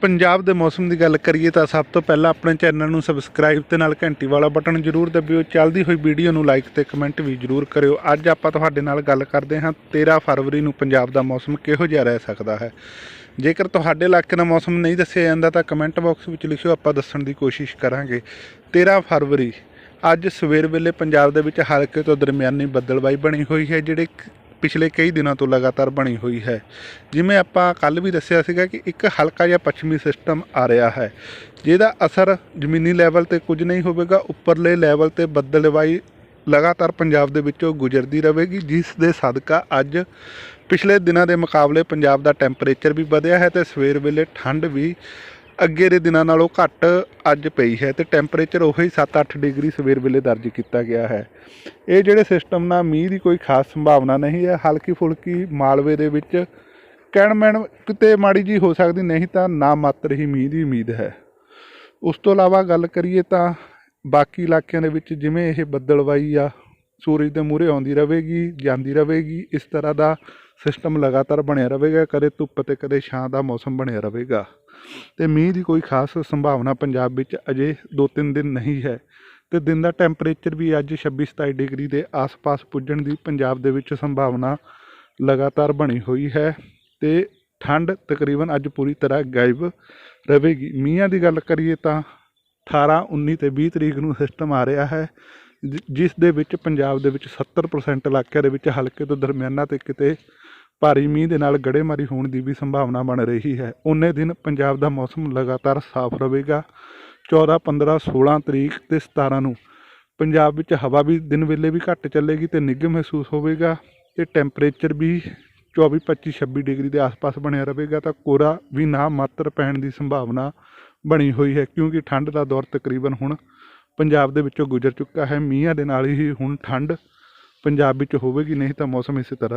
ਪੰਜਾਬ ਦੇ ਮੌਸਮ ਦੀ ਗੱਲ ਕਰੀਏ ਤਾਂ ਸਭ ਤੋਂ ਪਹਿਲਾਂ ਆਪਣੇ ਚੈਨਲ ਨੂੰ ਸਬਸਕ੍ਰਾਈਬ ਤੇ ਨਾਲ ਘੰਟੀ ਵਾਲਾ ਬਟਨ ਜ਼ਰੂਰ ਦਬਿਓ। ਚੱਲਦੀ ਹੋਈ ਵੀਡੀਓ ਨੂੰ ਲਾਈਕ ਤੇ ਕਮੈਂਟ ਵੀ ਜ਼ਰੂਰ ਕਰਿਓ। ਅੱਜ ਆਪਾਂ ਤੁਹਾਡੇ ਨਾਲ ਗੱਲ ਕਰਦੇ ਹਾਂ 13 ਫਰਵਰੀ ਨੂੰ ਪੰਜਾਬ ਦਾ ਮੌਸਮ ਕਿਹੋ ਜਿਹਾ ਰਹਿ ਸਕਦਾ ਹੈ? ਜੇਕਰ ਤੁਹਾਡੇ ਇਲਾਕੇ ਦਾ ਮੌਸਮ ਨਹੀਂ ਦੱਸਿਆ ਜਾਂਦਾ ਤਾਂ ਕਮੈਂਟ ਬਾਕਸ ਵਿੱਚ ਲਿਖਿਓ, ਆਪਾਂ ਦੱਸਣ ਦੀ ਕੋਸ਼ਿਸ਼ ਕਰਾਂਗੇ। 13 ਫਰਵਰੀ, ਅੱਜ ਸਵੇਰ ਵੇਲੇ ਪੰਜਾਬ ਦੇ ਵਿੱਚ ਹਲਕੇ ਤੋਂ ਦਰਮਿਆਨੀ ਬੱਦਲਬਾਈ ਬਣੀ ਹੋਈ ਹੈ, ਜਿਹੜੇ ਪਿਛਲੇ ਕਈ ਦਿਨਾਂ ਤੋਂ ਲਗਾਤਾਰ ਬਣੀ ਹੋਈ ਹੈ। ਜਿਵੇਂ ਆਪਾਂ ਕੱਲ ਵੀ ਦੱਸਿਆ ਸੀਗਾ ਕਿ ਇੱਕ ਹਲਕਾ ਜਿਹਾ ਪੱਛਮੀ ਸਿਸਟਮ ਆ ਰਿਹਾ ਹੈ। ਜਿਹਦਾ ਅਸਰ ਜ਼ਮੀਨੀ ਲੈਵਲ ਤੇ ਕੁਝ ਨਹੀਂ ਹੋਵੇਗਾ, ਉੱਪਰਲੇ ਲੈਵਲ ਤੇ ਬੱਦਲਬਾਈ ਲਗਾਤਾਰ ਪੰਜਾਬ ਦੇ ਵਿੱਚੋਂ ਗੁਜ਼ਰਦੀ ਰਹੇਗੀ, ਜਿਸ ਦੇ ਸਦਕਾ ਅੱਜ ਪਿਛਲੇ ਦਿਨਾਂ ਦੇ ਮੁਕਾਬਲੇ ਪੰਜਾਬ ਦਾ ਟੈਂਪਰੇਚਰ ਵੀ ਵਧਿਆ ਹੈ ਤੇ ਸਵੇਰ ਵੇਲੇ ਠੰਡ ਵੀ ਅੱਗੇ ਦੇ ਦਿਨਾਂ ਨਾਲੋਂ ਘੱਟ ਅੱਜ ਪਈ ਹੈ ਤੇ ਟੈਂਪਰੇਚਰ ਉਹੀ 7-8 ਡਿਗਰੀ ਸਵੇਰ ਵੇਲੇ ਦਰਜ ਕੀਤਾ ਗਿਆ ਹੈ। ਇਹ ਜਿਹੜੇ ਸਿਸਟਮ ਨਾਲ ਮੀਂਹ ਦੀ ਕੋਈ ਖਾਸ ਸੰਭਾਵਨਾ ਨਹੀਂ ਹੈ, ਹਲਕੀ ਫੁਲਕੀ ਮਾਲਵੇ ਦੇ ਵਿੱਚ ਕਹਿਣ ਮੈਣ ਕਿਤੇ ਮਾੜੀ ਜੀ ਹੋ ਸਕਦੀ, ਨਹੀਂ ਤਾਂ ਨਾ ਮਾਤਰ ਹੀ ਮੀਂਹ ਦੀ ਉਮੀਦ ਹੈ। ਉਸ ਤੋਂ ਇਲਾਵਾ ਗੱਲ ਕਰੀਏ ਤਾਂ ਬਾਕੀ ਇਲਾਕਿਆਂ ਦੇ ਵਿੱਚ ਜਿਵੇਂ ਇਹ ਬੱਦਲਵਾਈ ਆ, ਸੂਰਜ ਦੇ ਮੂਹਰੇ ਆਉਂਦੀ ਰਹੇਗੀ, ਜਾਂਦੀ ਰਹੇਗੀ, ਇਸ ਤਰ੍ਹਾਂ ਦਾ ਸਿਸਟਮ ਲਗਾਤਾਰ ਬਣਿਆ ਰਹੇਗਾ, ਕਦੇ ਧੁੱਪ ਤੇ ਕਦੇ ਛਾਂ ਦਾ ਮੌਸਮ ਬਣਿਆ ਰਹੇਗਾ। ਤੇ ਮੀਂਹ ਦੀ ਕੋਈ ਖਾਸ ਸੰਭਾਵਨਾ ਪੰਜਾਬ ਵਿੱਚ ਅਜੇ 2-3 ਦਿਨ ਨਹੀਂ ਹੈ ਤੇ ਦਿਨ ਦਾ ਟੈਂਪਰੇਚਰ ਵੀ ਅੱਜ 26-27 ਡਿਗਰੀ ਦੇ ਆਸ-ਪਾਸ ਪੁੱਜਣ ਦੀ ਪੰਜਾਬ ਦੇ ਵਿੱਚ ਸੰਭਾਵਨਾ ਲਗਾਤਾਰ ਬਣੀ ਹੋਈ ਹੈ ਤੇ ਠੰਡ ਤਕਰੀਬਨ ਅੱਜ ਪੂਰੀ ਤਰ੍ਹਾਂ ਗਾਇਬ ਰਹੇਗੀ। ਮੀਂਹਾਂ ਦੀ ਗੱਲ ਕਰੀਏ ਤਾਂ 18 19 ਤੇ 20 ਤਰੀਕ ਨੂੰ ਸਿਸਟਮ ਆ ਰਿਹਾ ਹੈ ਜਿਸ ਦੇ ਵਿੱਚ ਪੰਜਾਬ ਦੇ ਵਿੱਚ 70% ਇਲਾਕਿਆਂ ਦੇ ਵਿੱਚ ਹਲਕੇ ਤੋਂ ਦਰਮਿਆਨਾ ਤੇ ਕਿਤੇ ਭਾਰੀ ਮੀਂਹ ਦੇ ਨਾਲ ਗੜੇਮਾਰੀ ਹੋਣ ਦੀ ਵੀ ਸੰਭਾਵਨਾ ਬਣ ਰਹੀ ਹੈ। ਉਹਨੇ ਦਿਨ ਪੰਜਾਬ ਦਾ ਮੌਸਮ ਲਗਾਤਾਰ ਸਾਫ਼ ਰਹੇਗਾ। 14 15 16 ਤਰੀਕ ਤੇ 17 ਨੂੰ ਪੰਜਾਬ ਵਿੱਚ ਹਵਾ ਵੀ ਦਿਨ ਵੇਲੇ ਵੀ ਘੱਟ ਚੱਲੇਗੀ ਤੇ ਨਿੱਘ ਮਹਿਸੂਸ ਹੋਵੇਗਾ ਤੇ ਟੈਂਪਰੇਚਰ ਵੀ 24 25 26 ਡਿਗਰੀ ਦੇ ਆਸ-ਪਾਸ ਬਣਿਆ ਰਹੇਗਾ ਤਾਂ ਕੋਰਾ ਵੀ ਨਾ ਮਾਤਰ ਪੈਣ ਦੀ ਸੰਭਾਵਨਾ ਬਣੀ ਹੋਈ ਹੈ ਕਿਉਂਕਿ ਠੰਡ ਦਾ ਦੌਰ ਤਕਰੀਬਨ ਹੁਣ ਪੰਜਾਬ ਦੇ ਵਿੱਚੋਂ ਗੁਜ਼ਰ ਚੁੱਕਾ ਹੈ। ਮੀਂਹਾਂ ਦੇ ਨਾਲ ਹੀ ਹੁਣ ਠੰਡ ਪੰਜਾਬ ਵਿੱਚ ਹੋਵੇਗੀ, ਨਹੀਂ ਤਾਂ ਮੌਸਮ ਇਸੇ ਤਰ੍ਹਾਂ